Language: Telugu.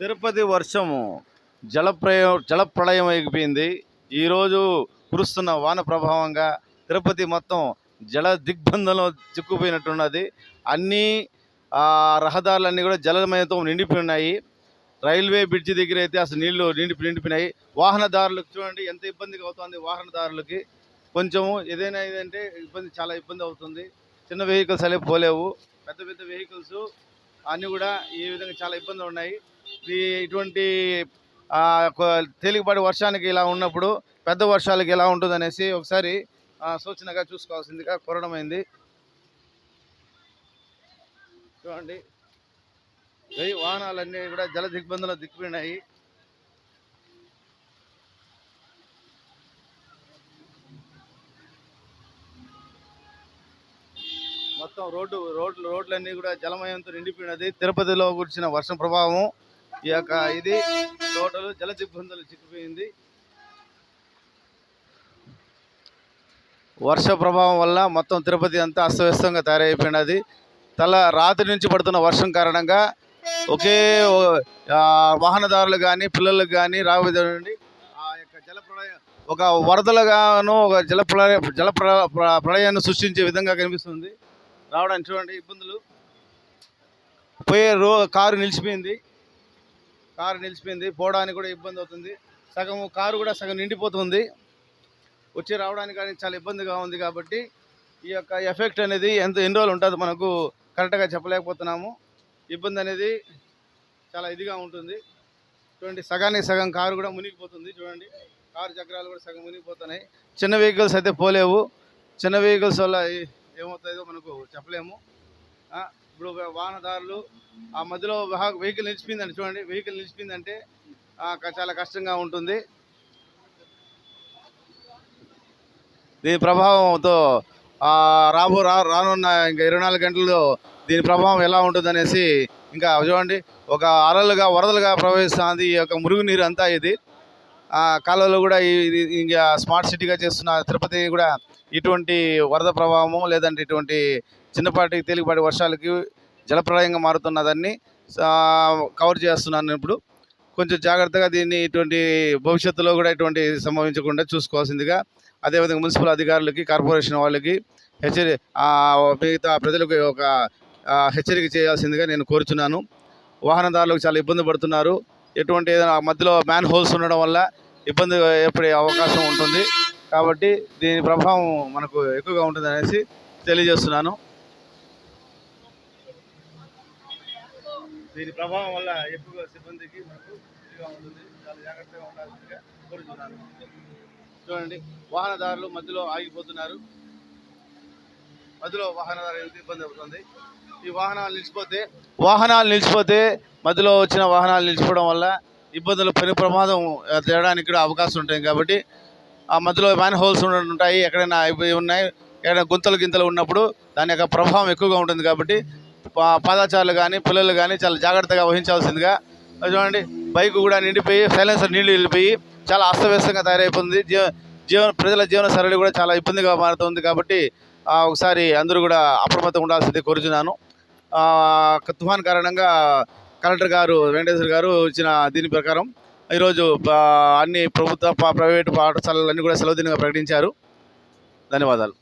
తిరుపతి వర్షము జలప్రయం జలప్రళయం అయిపోయింది. ఈరోజు కురుస్తున్న వాన ప్రభావంగా తిరుపతి మొత్తం జల దిగ్బంధంలో చిక్కుపోయినట్టున్నది. అన్నీ రహదారులన్నీ కూడా జలమయంతో నిండిపోయి ఉన్నాయి రైల్వే బ్రిడ్జి దగ్గర అయితే అసలు నీళ్ళు నిండి నిండిపోయినాయి. వాహనదారులకు చూడండి ఎంత ఇబ్బందిగా అవుతుంది వాహనదారులకి. కొంచెము ఏదైనా ఏదంటే ఇబ్బంది చాలా ఇబ్బంది అవుతుంది. చిన్న వెహికల్స్ అనేవి పోలేవు. పెద్ద పెద్ద వెహికల్స్ అన్నీ కూడా ఈ విధంగా చాలా ఇబ్బందులు ఉన్నాయి ఇటువంటి తేలికపాటి వర్షానికి ఇలా ఉన్నప్పుడు పెద్ద వర్షాలకి ఎలా ఉంటుందనేసి ఒకసారి సూచనగా చూసుకోవాల్సిందిగా కోరడమైంది చూడండి. ఈ వాహనాలన్నీ కూడా జల దిగ్బంధంలో దిక్కుపోయినాయి. మొత్తం రోడ్డు రోడ్లు రోడ్లన్నీ కూడా జలమయంతో నిండిపోయినది. తిరుపతిలో కురిసిన వర్షం ప్రభావం. ఈ యొక్క ఇది తోటలు జల దిగ్బంధులు చిక్కిపోయింది. వర్ష ప్రభావం వల్ల మొత్తం తిరుపతి అంతా అస్తవ్యస్తంగా తయారైపోయినది తల రాత్రి నుంచి పడుతున్న వర్షం కారణంగా ఒకే వాహనదారులు కానీ పిల్లలకు కానీ రాబోయే నుండి ఆ యొక్క జల ప్రళయం ఒక వరదలుగాను ఒక జల ప్రళయ జల ప్రళయాన్ని సృష్టించే విధంగా కనిపిస్తుంది. రావడానికి చూడండి ఇబ్బందులు. పోయే రో కారు నిలిచిపోయింది. కారు నిలిచిపోయింది పోవడానికి కూడా ఇబ్బంది అవుతుంది. సగం కారు కూడా సగం నిండిపోతుంది. వచ్చి రావడానికి కానీ చాలా ఇబ్బందిగా ఉంది కాబట్టి ఈ యొక్క ఎఫెక్ట్ అనేది ఎంత ఎన్ని రోజులు ఉంటుంది మనకు కరెక్ట్గా చెప్పలేకపోతున్నాము. ఇబ్బంది అనేది చాలా ఇదిగా ఉంటుంది. చూడండి సగానికి సగం కారు కూడా మునిగిపోతుంది చూడండి. కారు చక్రాలు కూడా సగం మునిగిపోతున్నాయి. చిన్న వెహికల్స్ అయితే పోలేవు. చిన్న వెహికల్స్ వల్ల ఏమవుతుందో మనకు చెప్పలేము. ఇప్పుడు వాహనదారులు ఆ మధ్యలో వెహికల్ నిలిచిపోయిందండి. చూడండి వెహికల్ నిలిచిపోయిందంటే చాలా కష్టంగా ఉంటుంది. దీని ప్రభావంతో రాబో రా రానున్న ఇంకా ఇరవై నాలుగు గంటల్లో దీని ప్రభావం ఎలా ఉంటుంది అనేసి ఇంకా చూడండి. ఒక అలలుగా వరదలుగా ప్రవహిస్తుంది ఈ యొక్క మురుగునీరు అంతా ఇది. కాలువలు కూడా ఈ- ఇది ఇంకా స్మార్ట్ సిటీగా చేస్తున్న తిరుపతి కూడా ఇటువంటి వరద ప్రభావము లేదంటే ఇటువంటి చిన్నపాటి తేలికపాటి వర్షాలకి జలప్రలయంగా మారుతున్నదాన్ని కవర్ చేస్తున్నాను ఇప్పుడు. కొంచెం జాగ్రత్తగా దీన్ని ఇటువంటి భవిష్యత్తులో కూడా ఇటువంటి సంభవించకుండా చూసుకోవాల్సిందిగా అదేవిధంగా మున్సిపల్ అధికారులకి కార్పొరేషన్ వాళ్ళకి హెచ్చరి మిగతా ప్రజలకు ఒక హెచ్చరిక చేయాల్సిందిగా నేను కోరుచున్నాను. వాహనదారులకు చాలా ఇబ్బంది పడుతున్నారు. ఎటువంటి ఏదైనా మధ్యలో మ్యాన్ హోల్స్ ఉండడం వల్ల ఇబ్బంది ఏర్పడే అవకాశం ఉంటుంది. కాబట్టి దీని ప్రభావం మనకు ఎక్కువగా ఉంటుంది అనేసి తెలియజేస్తున్నాను. దీని ప్రభావం వల్ల ఎక్కువగా సిబ్బందికి మనకు ఇదిగా ఉంటుంది. చాలా జాగ్రత్తగా ఉండాల్సిందిగా కోరుతున్నాను చూడండి వాహనదారులు మధ్యలో ఆగిపోతున్నారు. మధ్యలో వాహనదారు ఇబ్బంది అవుతుంది? ఈ వాహనాలు నిలిచిపోతే వాహనాలు నిలిచిపోతే మధ్యలో వచ్చిన వాహనాలు నిలిచిపోవడం వల్ల ఇబ్బందులు పెను ప్రమాదం తేడానికి కూడా అవకాశం ఉంటుంది కాబట్టి ఆ మధ్యలో మ్యాన్ హోల్స్ ఉంటాయి. ఎక్కడైనా ఉన్నాయి. ఎక్కడైనా గుంతలు గింతలు ఉన్నప్పుడు దాని యొక్క ప్రభావం ఎక్కువగా ఉంటుంది కాబట్టి పాదాచారులు కానీ పిల్లలు కానీ చాలా జాగ్రత్తగా వహించాల్సిందిగా చూడండి. బైక్ కూడా నిండిపోయి సైలెన్సర్ నీళ్ళు వెళ్ళిపోయి చాలా అస్తవ్యస్తంగా తయారైపోయింది. జీవ జీవన ప్రజల జీవన సరళి కూడా చాలా ఇబ్బందిగా మారుతుంది కాబట్టి ఒకసారి అందరూ కూడా అప్రమత్తం ఉండాల్సింది కోరుచున్నాను. తుఫాన్ కారణంగా కలెక్టర్ గారు వెంకటేశ్వర గారు ఇచ్చిన దీని ప్రకారం ఈరోజు అన్ని ప్రభుత్వ ప్రైవేటు పాఠశాలలన్నీ కూడా సెలవు దినంగా ప్రకటించారు. ధన్యవాదాలు.